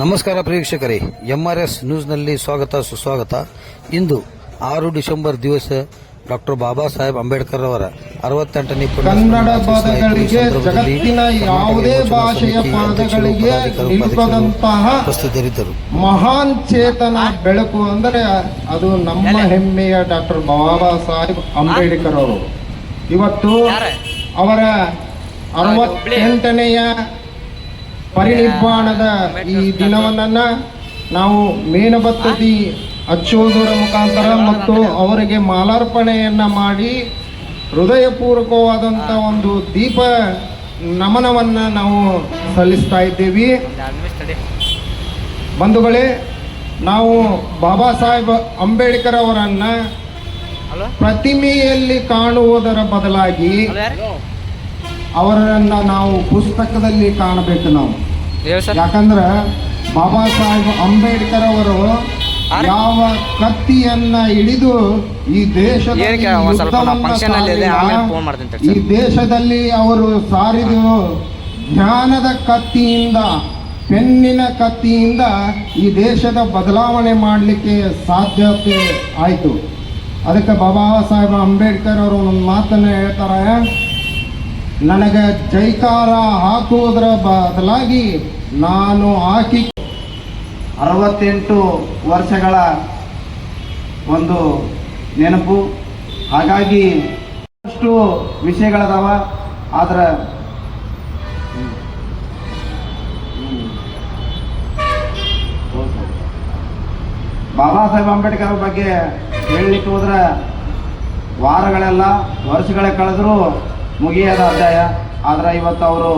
ನಮಸ್ಕಾರ ಪ್ರೇಕ್ಷಕರೇ ಎಸ್ ನ್ಯೂಸ್ನಲ್ಲಿ ಸ್ವಾಗತ ಸುಸ್ವಾಗತ. ಇಂದು ಆರು ಡಿಸೆಂಬರ್ ದಿವಸ ಡಾಕ್ಟರ್ ಬಾಬಾ ಸಾಹೇಬ್ ಅಂಬೇಡ್ಕರ್ ಅವರ ಅರವತ್ತೆಂಟನೇ ಕನ್ನಡ ಪದಗಳಿಗೆ ಜಗತ್ತಿನ ಯಾವುದೇ ಭಾಷೆಯ ಪದಗಳಿಗೆ ನಿಲುಕದಂತಹ ಉಪಸ್ಥಿತರಿದ್ದರು. ಮಹಾನ್ ಚೇತನ ಬೆಳಕು ಅಂದರೆ ಅದು ನಮ್ಮ ಹೆಮ್ಮೆಯ ಡಾಕ್ಟರ್ ಬಾಬಾ ಸಾಹೇಬ್ ಅಂಬೇಡ್ಕರ್ ಅವರು. ಇವತ್ತು ಅವರ ಅರವತ್ತೆಂಟನೆಯ ಪರಿನಿರ್ವಾಣದ ಈ ದಿನವನ್ನ ನಾವು ಮೇಣಬತ್ತದಿ ಹಚ್ಚುವುದರ ಮುಖಾಂತರ ಮತ್ತು ಅವರಿಗೆ ಮಾಲಾರ್ಪಣೆಯನ್ನ ಮಾಡಿ ಹೃದಯಪೂರ್ವಕವಾದಂತ ಒಂದು ದೀಪ ನಮನವನ್ನ ನಾವು ಸಲ್ಲಿಸ್ತಾ ಇದ್ದೀವಿ. ಬಂಧುಗಳೇ ನಾವು ಬಾಬಾ ಸಾಹೇಬ್ ಅಂಬೇಡ್ಕರ್ ಅವರನ್ನ ಪ್ರತಿಮೆಯಲ್ಲಿ ಕಾಣುವುದರ ಬದಲಾಗಿ ಅವರನ್ನ ನಾವು ಪುಸ್ತಕದಲ್ಲಿ ಕಾಣಬೇಕು ನಾವು. ಯಾಕಂದ್ರೆ ಬಾಬಾ ಸಾಹೇಬ್ ಅಂಬೇಡ್ಕರ್ ಅವರು ಯಾವ ಕತ್ತಿಯನ್ನ ಹಿಡಿದು ಈ ದೇಶದ. ಈ ದೇಶದಲ್ಲಿ ಅವರು ಸಾರಿದು ಜ್ಞಾನದ ಕತ್ತಿಯಿಂದ ಪೆನ್ನಿನ ಕತ್ತಿಯಿಂದ ಈ ದೇಶದ ಬದಲಾವಣೆ ಮಾಡಲಿಕ್ಕೆ ಸಾಧ್ಯತೆ ಆಯಿತು. ಅದಕ್ಕೆ ಬಾಬಾ ಸಾಹೇಬ್ ಅಂಬೇಡ್ಕರ್ ಅವರು ಒಂದು ಮಾತನ್ನ ಹೇಳ್ತಾರೆ. ನನಗೆ ಜೈಕಾರ ಹಾಕುವುದರ ಬದಲಾಗಿ ನಾನು ಹಾಕಿ ಅರವತ್ತೆಂಟು ವರ್ಷಗಳ ಒಂದು ನೆನಪು. ಹಾಗಾಗಿ ಅಷ್ಟು ವಿಷಯಗಳದಾವ, ಆದ್ರೆ ಬಾಬಾ ಸಾಹೇಬ್ ಅಂಬೇಡ್ಕರ್ ಬಗ್ಗೆ ಹೇಳಲಿಕ್ಕೆ ಹೋದ್ರೆ ವಾರಗಳೆಲ್ಲ, ವರ್ಷಗಳೇ ಕಳೆದರೂ ಮುಗಿಯದ ಅಧ್ಯಾಯ. ಆದ್ರೆ ಇವತ್ತು ಅವರು